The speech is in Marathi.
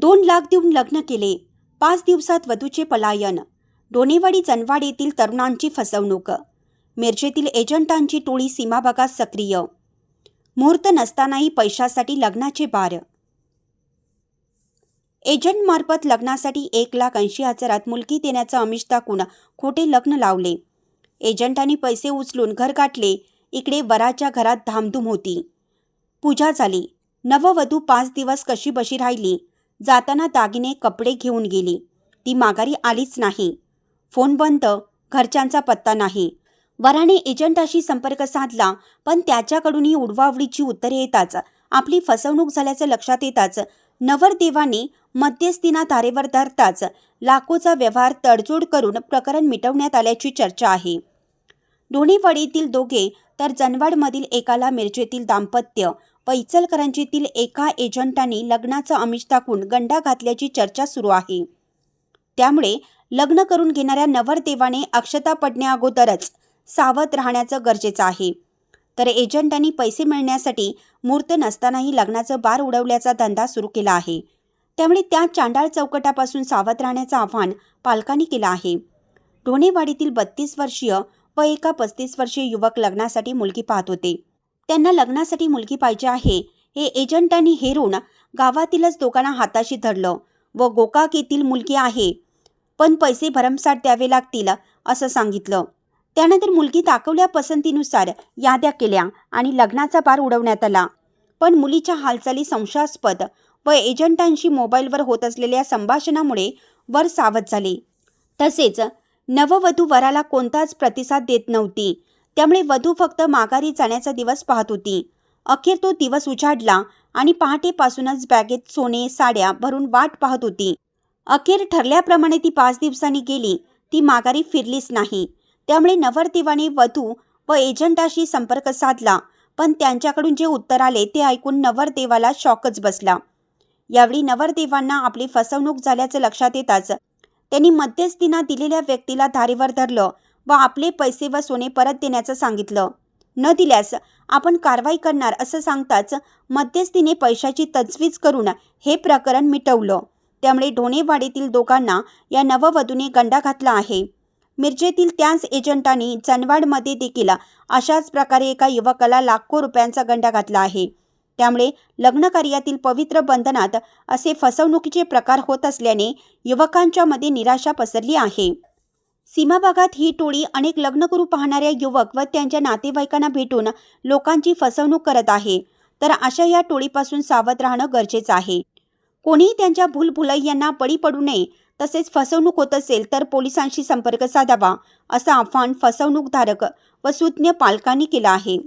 दोन लाख देऊन लग्न केले. पाच दिवसात वधूचे पलायन. डोनेवाडी जनवाडीतील येथील तरुणांची फसवणूक. मिरजेतील एजंटांची टोळी सीमाभागात सक्रिय. मुहूर्त नसतानाही पैशासाठी लग्नाचे बार एजंटमार्फत लग्नासाठी एक लाख ऐंशी हजारात मुलगी देण्याचं आमिष दाखवून खोटे लग्न लावले. एजंटांनी पैसे उचलून घर गाठले. इकडे वराच्या घरात धामधूम होती. पूजा झाली. नववधू पाच दिवस कशी बशी राहिली? जाताना दागिने कपडे घेऊन गेली. ती माघारी आलीच नाही. फोन बंद घरच्यांचा पत्ता नाही. वराने एजंटाशी संपर्क साधला पण त्याच्याकडूनही उडवाउडीची उत्तरे येताच आपली फसवणूक झाल्याचं लक्षात येताच नवरदेवाने मध्यस्थीना तारेवर धरताच लाखोचा व्यवहार तडजोड करून प्रकरण मिटवण्यात आल्याची चर्चा आहे. डोणेवाडीतील दोघे तर जनवाडमधील एकाला मिरजेतील दाम्पत्य पैचलकरंजीतील एका एजंटाने लग्नाचं आमिष दाखवून गंडा घातल्याची चर्चा सुरू आहे. त्यामुळे लग्न करून घेणाऱ्या नवरदेवाने अक्षता पडण्याअगोदरच सावध राहण्याचं गरजेचं आहे. तर एजंटांनी पैसे मिळण्यासाठी मूर्त नसतानाही लग्नाचं बार उडवल्याचा धंदा सुरू केला आहे. त्यामुळे त्या चांडाळ चौकटापासून सावध राहण्याचं आव्हान पालकांनी केलं आहे. ढोणेवाडीतील बत्तीस वर्षीय व एका पस्तीस वर्षीय युवक लग्नासाठी मुलगी पाहत होते. त्यांना लग्नासाठी मुलगी पाहिजे आहे. हे एजंटांनी हेरून गावातीलच दोघांना हाताशी धरलं व गोकाक येथील मुलगी आहे. पण पैसे भरमसाठ द्यावे लागतील असं सांगितलं. त्यानंतर मुलगी दाखवल्या पसंतीनुसार याद्या केल्या आणि लग्नाचा पार उडवण्यात आला. पण मुलीच्या हालचाली संशयास्पद व एजंटांशी मोबाईलवर होत असलेल्या संभाषणामुळे वर सावध झाले. तसेच नववधू वराला कोणताच प्रतिसाद देत नव्हती. त्यामुळे वधू फक्त माघारी जाण्याचा दिवस पाहत होती. अखेर तो दिवस उजाडला आणि पहाटेपासूनच बॅगेत सोने साड्या भरून वाट पाहत होती. अखेर ठरल्याप्रमाणे ती पाच दिवसांनी गेली. ती माघारी फिरलीच नाही. त्यामुळे नवरदेवाने वधू व एजंटाशी संपर्क साधला. पण त्यांच्याकडून जे उत्तर आले ते ऐकून नवरदेवाला शॉकच बसला. यावेळी नवरदेवांना आपली फसवणूक झाल्याचं लक्षात येताच त्यांनी मध्यस्थीना दिलेल्या व्यक्तीला धारेवर धरलं व आपले पैसे व सोने परत देण्याचं सांगितलं. न दिल्यास आपण कारवाई करणार असं सांगताच मध्यस्थीने पैशाची तजवीज करून हे प्रकरण मिटवलं. त्यामुळे ढोणेवाडीतील दोघांना या नववधूने गंडा घातला आहे. मिरजेतील त्याच एजंटांनी जनवाडमध्ये देखील अशाच प्रकारे एका युवकाला लाखो रुपयांचा गंडा घातला आहे. त्यामुळे लग्नकार्यातील पवित्र बंधनात असे फसवणुकीचे प्रकार होत असल्याने युवकांच्या मध्ये निराशा पसरली आहे. सीमाभागात ही टोळी अनेक लग्न करू पाहणाऱ्या युवक व त्यांच्या नातेवाईकांना भेटून लोकांची फसवणूक करत आहे. तर अशा या टोळीपासून सावध राहणं गरजेचं आहे. कोणीही त्यांच्या भूलभुलैयांना बळी पडू नये. तसेच फसवणूक होत असेल तर पोलिसांशी संपर्क साधावा असं आव्हान फसवणूकधारक व सुज्ञ पालकांनी केलं आहे.